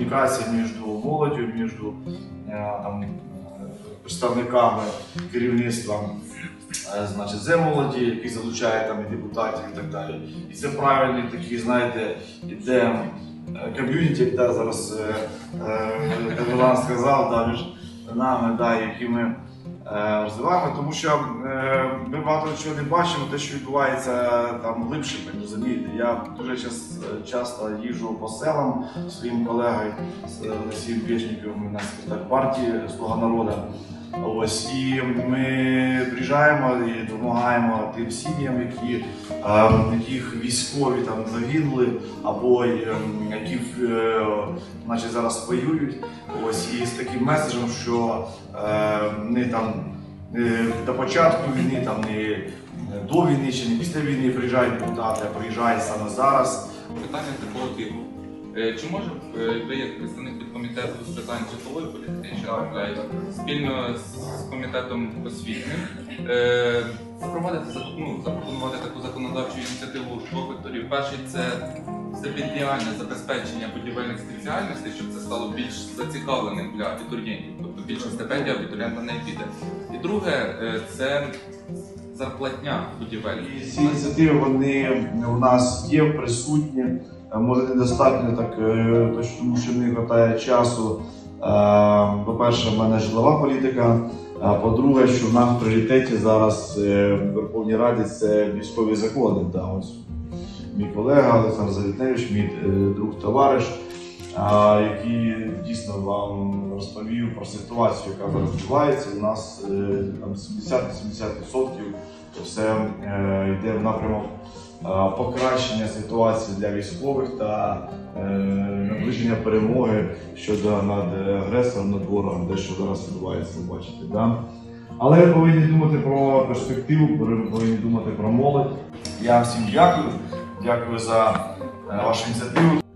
комунікація між молоддю, між е, там, е, представниками керівництва е, значить, зе молоді, які залучають там і депутатів і так далі. І це правильний такий, знаєте, іде е, ком'юніті, як зараз е, е, Капелан сказав, да, між нами, да, які ми е, вами, тому що е, ми багато чого не бачимо, те, що відбувається там глибше, ви розумієте. Я дуже час, часто їжджу по селам своїм колегою з Олексієм Пєчниковим, у нас партії Слуга народу. Ось і ми приїжджаємо і допомагаємо тим сім'ям, які е, яких військові там загинули, або е, які е, значить, зараз воюють. Ось і з таким меседжем, що е, не там е, до початку війни, там не до війни чи не після війни приїжджають депутати, а приїжджають саме зараз. Питання такого типу. Е, Чи може е, ви, як представник підкомітету з питань житлової політики, спільно з комітетом освітним е, запровадити ну, запропонувати таку законодавчу ініціативу двох векторів. Перший це стипендіальне забезпечення будівельних спеціальностей, щоб це стало більш зацікавленим для абітурієнтів, тобто більше стипендій абітурієнта не піде. І друге е, це зарплатня будівельна. І ці ініціативи вони у нас є присутні. Може недостатньо так, е, тому що не вистачає часу. По-перше, в мене житлова політика. По-друге, що в нас в пріоритеті зараз е, в Верховній Раді це військові закони. Да, ось мій колега Олександр Завітневич, мій е, друг товариш, який дійсно вам розповів про ситуацію, яка зараз відбувається. У нас там 70-80% все йде в напрямок покращення ситуації для військових та е, наближення перемоги щодо над агресором, над ворогом, те, що зараз відбувається, бачите. Да? Але ви повинні думати про перспективу, повинні думати про молодь. Я всім дякую. Дякую за е, вашу ініціативу.